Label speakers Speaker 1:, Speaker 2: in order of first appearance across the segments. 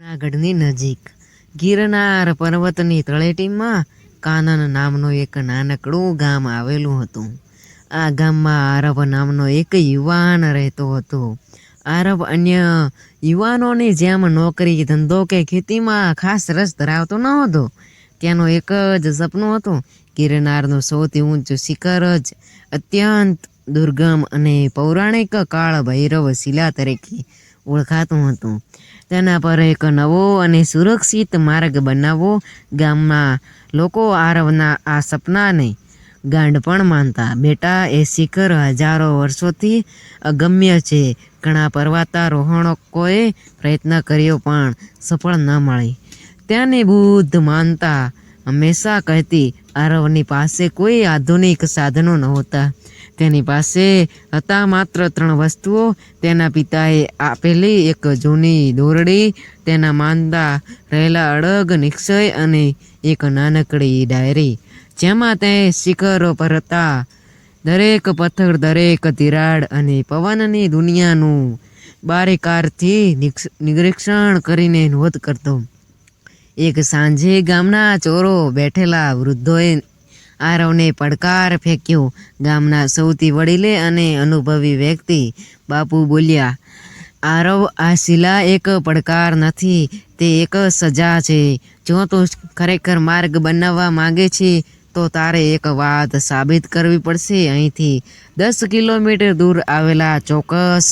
Speaker 1: જૂનાગઢની નજીક. ગિરનાર પર્વતની તળેટીમાં કાનન નામનું એક નાનકડું ગામ આવેલું હતું. આ ગામમાં આરબ નામનો એક યુવાન રહેતો હતો. આરબ અન્ય યુવાનોની જેમ નોકરી, ધંધો કે ખેતીમાં ખાસ રસ ધરાવતો ન હતો તેનું એક જ સપનું હતું ગિરનારનું સૌથી ઊંચું શિખર જ અત્યંત દુર્ગમ અને પૌરાણિક કાળ ભૈરવ શિલા તરીકે ઓળખાતું હતું. તેના પર એક નવો અને સુરક્ષિત માર્ગ બનાવવો ગામમાં લોકો આરવના આ સપનાને ગાંડપણ માનતા. બેટા, એ શિખર હજારો વર્ષોથી અગમ્ય છે. ઘણા પર્વતારોહણકોએ પ્રયત્ન કર્યો પણ સફળ ન મળી. ત્યાંની બુદ્ધ માનતા હંમેશા કહેતી, આરવની પાસે કોઈ આધુનિક સાધનો નહોતા. તેની પાસે હતા માત્ર ત્રણ વસ્તુઓ. તેના પિતાએ આપેલી એક જૂની દોરડી, તેના માનતા રહેલા અડગ નિક્ષય અને એક નાનકડી ડાયરી. જેમાં તે શિખરો પર હતા. દરેક પથ્થર, દરેક તિરાડ અને પવનની દુનિયાનું બારીકારથી નિરીક્ષણ કરીને નોંધ કરતો. એક સાંજે ગામના ચોરો બેઠેલા વૃદ્ધોએ આરવને પડકાર ફેંક્યો. ગામના સૌથી વડીલે અને અનુભવી વ્યક્તિ બાપુ બોલ્યા, આરવ, આ શિલા એક પડકાર નથી, તે એક સજા છે. જો તું ખરેખર માર્ગ બનાવવા માંગે છે, તો તારે એક વાત સાબિત કરવી પડશે. અહીંથી દસ કિલોમીટર દૂર આવેલા ચોક્કસ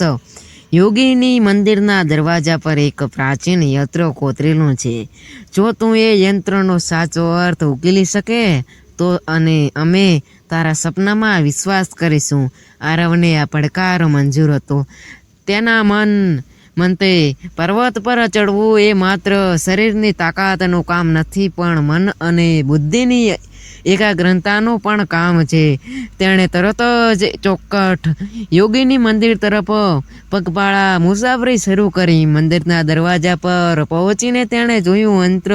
Speaker 1: યોગીની મંદિરના દરવાજા પર એક પ્રાચીન યંત્ર કોતરેલું છે. જો તું એ યંત્રનો સાચો અર્થ ઉકેલી શકે તો અને અમે તારા સપનામાં વિશ્વાસ કરીશું. આરવને આ પડકાર મંજૂર હતો. તેના મન મંતે પર્વત પર ચડવું એ માત્ર શરીરની તાકાતનું કામ નથી, પણ મન અને બુદ્ધિની એકાગ્રતાનું પણ કામ છે. તેણે તરત જ ચોક્કટ યોગીની મંદિર તરફ પગપાળા મુસાફરી શરૂ કરી. મંદિરના દરવાજા પર પહોંચીને તેણે જોયું અંત્ર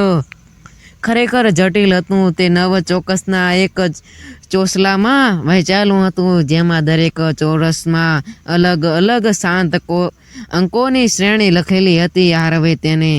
Speaker 1: ખરેખર જટિલ હતું તે નવ ચોક્કસના એક જ ચોસલામાં વહેંચાયેલું હતું, જેમાં દરેક ચોરસમાં અલગ અલગ શાંત અંકોની શ્રેણી લખેલી હતી. આરવે તેને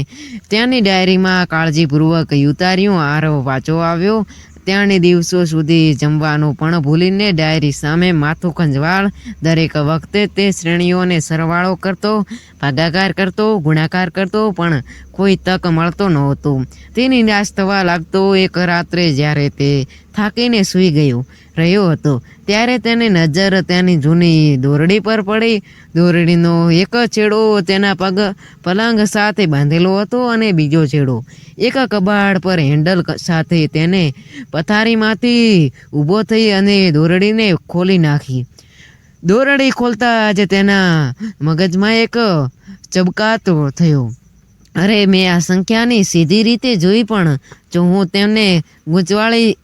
Speaker 1: તેની ડાયરીમાં કાળજીપૂર્વક ઉતાર્યું આરવ વાંચો આવ્યો. ત્યાંની દિવસો સુધી જમવાનું પણ ભૂલીને ડાયરી સામે માથું ખંજવાળ. દરેક વખતે તે શ્રેણીઓને સરવાળો કરતો, ભાગાકાર કરતો, ગુણાકાર કરતો પણ કોઈ તક મળતો નહોતો. તે નિરાશ થવા લાગતો એક રાત્રે જ્યારે તે થાકીને સૂઈ ગયો, રહ્યો હતો. ત્યારે તેની નજર તેની જૂની દોરડી પર પડી. દોરડીનો એક છેડો તેના પગ પલંગ સાથે બાંધેલો હતો અને બીજો છેડો એક કબાડ પર હેન્ડલ સાથે તેને પથારીમાંથી ઊભો થઈ અને દોરડીને ખોલી નાખી. દોરડી ખોલતા જ તેના મગજમાં એક ચબકાતો થયો. અરે, મેં આ સંખ્યાની સીધી રીતે જોઈ પણ જો હું તેમને ગૂંચવાળી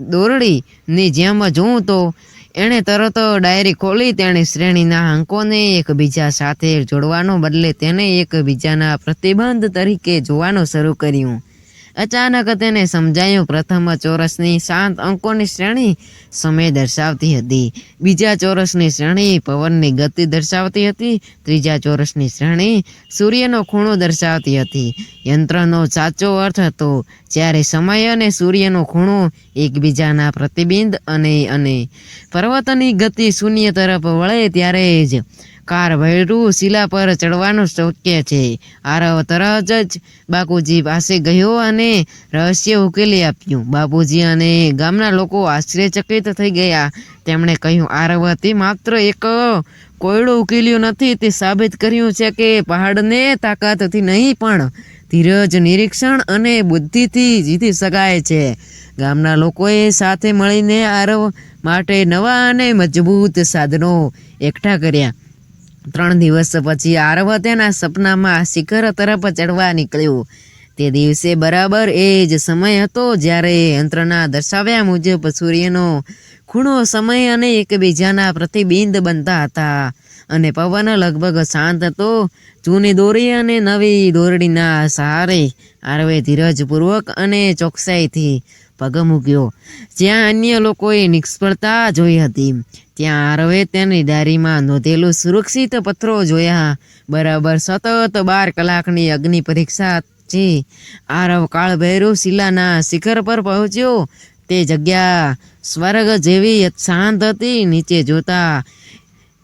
Speaker 1: દોરડીની જેમ જોઉં તો. એણે તરત ડાયરી ખોલી તેણે શ્રેણીના અંકોને એકબીજા સાથે જોડવાનો બદલે તેને એકબીજાના પ્રતિબંધ તરીકે જોવાનું શરૂ કર્યું. અચાનક તેને સમજાયું, પ્રથમ ચોરસની શાંત અંકોની શ્રેણી સમય દર્શાવતી હતી. બીજા ચોરસની શ્રેણી પવનની ગતિ દર્શાવતી હતી. ત્રીજા ચોરસની શ્રેણી સૂર્યનો ખૂણો દર્શાવતી હતી. યંત્રનો સાચો અર્થ હતો જ્યારે સમય અને સૂર્યનો ખૂણો એકબીજાના પ્રતિબિંબ અને અને પર્વતની ગતિ શૂન્ય તરફ વળે ત્યારે જ કાર ભૈરું શિલા પર ચડવાનું શક્ય છે. આરવ તરત જ બાપુજી પાસે ગયો અને રહસ્ય ઉકેલી આપ્યું. બાપુજી અને ગામના લોકો આશ્ચર્યચકિત થઈ ગયા. તેમણે કહ્યું, આરવ, તે માત્ર એક કોયડો ઉકેલ્યો નથી, તે સાબિત કર્યું છે કે પહાડને તાકાતથી નહીં, પણ ધીરજ, નિરીક્ષણ અને બુદ્ધિથી જીતી શકાય છે. ગામના લોકોએ સાથે મળીને આરવ માટે નવા અને મજબૂત સાધનો એકઠા કર્યા. ત્રણ દિવસ પછી આરવ તેના સપનામાં શિખર તરફ ચડવા નીકળ્યો. તે દિવસે બરાબર એ જ સમય હતો જ્યારે યંત્રના દર્શાવ્યા મુજબ સૂર્યનો ખૂણો, સમય અને એકબીજાના પ્રતિબિંબ બનતા હતા. અને પવન લગભગ શાંત હતો. જૂની દોરી અને નવી દોરડીના સહારે આરવે ધીરજપૂર્વક અને ચોકસાઈથી પગ મૂક્યો. જ્યાં અન્ય લોકોએ નિષ્ફળતા જોઈ હતી. ત્યાં આરવે તેની ડાયરીમાં નોંધેલું સુરક્ષિત પત્રો જોયા. બરાબર સતત બાર કલાકની અગ્નિ પરીક્ષા છે આરવ કાળ ભૈરવ શિલાના શિખર પર પહોંચ્યો. તે જગ્યા સ્વર્ગ જેવી શાંત હતી, નીચે જોતા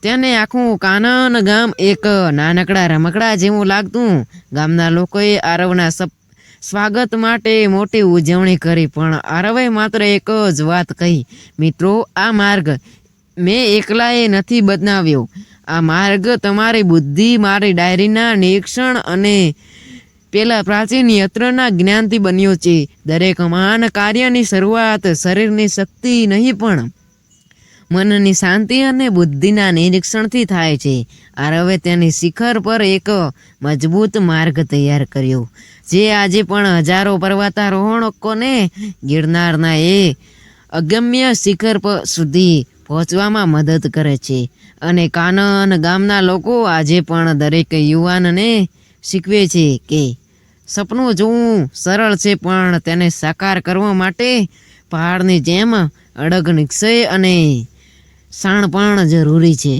Speaker 1: તેને આખું કાનન ગામ એક નાનકડા રમકડા જેવું લાગતું. ગામના લોકોએ આરવના સપ- સ્વાગત માટે મોટી ઉજવણી કરી, પણ આરવે માત્ર એક જ વાત કહી, મિત્રો, આ માર્ગ મેં એકલાએ નથી બનાવ્યો આ માર્ગ તમારી બુદ્ધિ, મારી ડાયરીના નિરીક્ષણ અને પેલા પ્રાચીન યત્રના જ્ઞાનથી બન્યો છે. દરેક મહાન કાર્યની શરૂઆત શરીરની શક્તિ નહીં પણ મનની શાંતિ અને બુદ્ધિના નિરીક્ષણથી થાય છે. આરવે તેની શિખર પર એક મજબૂત માર્ગ તૈયાર કર્યો, જે આજે પણ હજારો પર્વતારોહણકોને ગિરનારના એ અગમ્ય શિખર પર સુધી પહોંચવામાં મદદ કરે છે. અને કાનન ગામના લોકો આજે પણ દરેક યુવાનને શીખવે છે કે સપનું જોવું સરળ છે, પણ તેને સાકાર કરવા માટે પહાડની જેમ અડગ નિશ્ચય અને શાણપણ જરૂરી છે.